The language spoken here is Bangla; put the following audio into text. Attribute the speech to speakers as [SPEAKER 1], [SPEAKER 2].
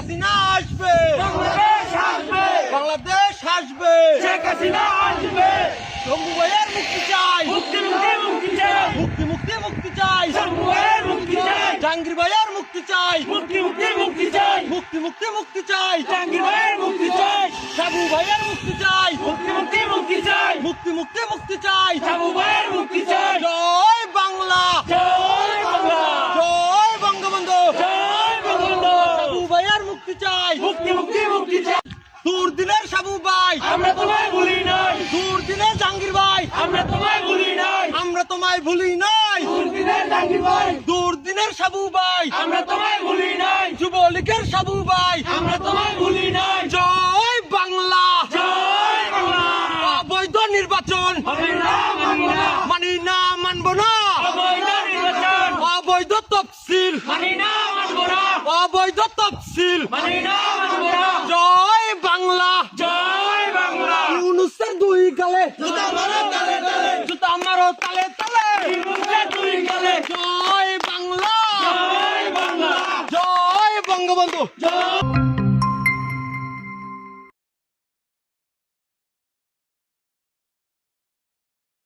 [SPEAKER 1] হাসিনা আসবে
[SPEAKER 2] বাংলাদেশ আসবে
[SPEAKER 1] বাংলাদেশ আসবে
[SPEAKER 2] শেখ হাসিনা আসবে
[SPEAKER 1] শম্ভু ভাইয়ের মুক্তি চাই
[SPEAKER 2] মুক্তি মুক্তি মুক্তি চাই
[SPEAKER 1] মুক্তি মুক্তি মুক্তি চাই
[SPEAKER 2] শম্ভুয়ের মুক্তি চাই
[SPEAKER 1] জাহাঙ্গীর ভাইয়ের মুক্তি চাই
[SPEAKER 2] মুক্তি মুক্তি মুক্তি চাই
[SPEAKER 1] মুক্তি মুক্তি মুক্তি চাই
[SPEAKER 2] জাহাঙ্গীর ভাইয়ের মুক্তি চাই
[SPEAKER 1] সাবু ভাইয়ের মুক্তি চাই
[SPEAKER 2] মুক্তি মুক্তি মুক্তি চাই
[SPEAKER 1] মুক্তি মুক্তি মুক্তি চাই
[SPEAKER 2] সাবু ভাইয়ের মুক্তি চাই
[SPEAKER 1] জয় বাংলা
[SPEAKER 2] জয় বাংলা
[SPEAKER 1] জয় বঙ্গবন্ধু
[SPEAKER 2] জয় বঙ্গবন্ধু
[SPEAKER 1] সাবু ভাইয়ের মুক্তি চাই
[SPEAKER 2] মুক্তি মুক্তি মুক্তি চাই
[SPEAKER 1] দুর্দিনের সাবু ভাই।
[SPEAKER 2] আমরা তোমায় ভুলি নাই।
[SPEAKER 1] দুর্দিনের জাহাঙ্গীর ভাই।
[SPEAKER 2] আমরা তোমায় ভুলি নাই।
[SPEAKER 1] আমরা তোমায় ভুলি নাই।
[SPEAKER 2] দুর্দিনের জাহাঙ্গীর ভাই।
[SPEAKER 1] দুর্দিনের সাবু ভাই।
[SPEAKER 2] আমরা তোমায় ভুলি নাই।
[SPEAKER 1] যুবলীগের সাবু ভাই।
[SPEAKER 2] আমরা তোমায় ভুলি নাই।
[SPEAKER 1] জয় বাংলা।
[SPEAKER 2] জয় বাংলা।
[SPEAKER 1] অবৈধ নির্বাচন।
[SPEAKER 2] হবে না মানব না
[SPEAKER 1] মানি না মানব না।
[SPEAKER 2] অবৈধ নির্বাচন।
[SPEAKER 1] অবৈধ তফসিল।
[SPEAKER 2] মানি না মানব না।
[SPEAKER 1] অবৈধ তফসিল।
[SPEAKER 2] মানি না
[SPEAKER 1] জয় বাংলা
[SPEAKER 2] জয় বাংলা
[SPEAKER 1] ইউনুসের
[SPEAKER 2] জুতা মারো তালে তালে।
[SPEAKER 1] জুতা মারো তালে তালে। জয় বাংলা।
[SPEAKER 2] জয় বাংলা।
[SPEAKER 1] জয় বঙ্গবন্ধু।
[SPEAKER 2] জয়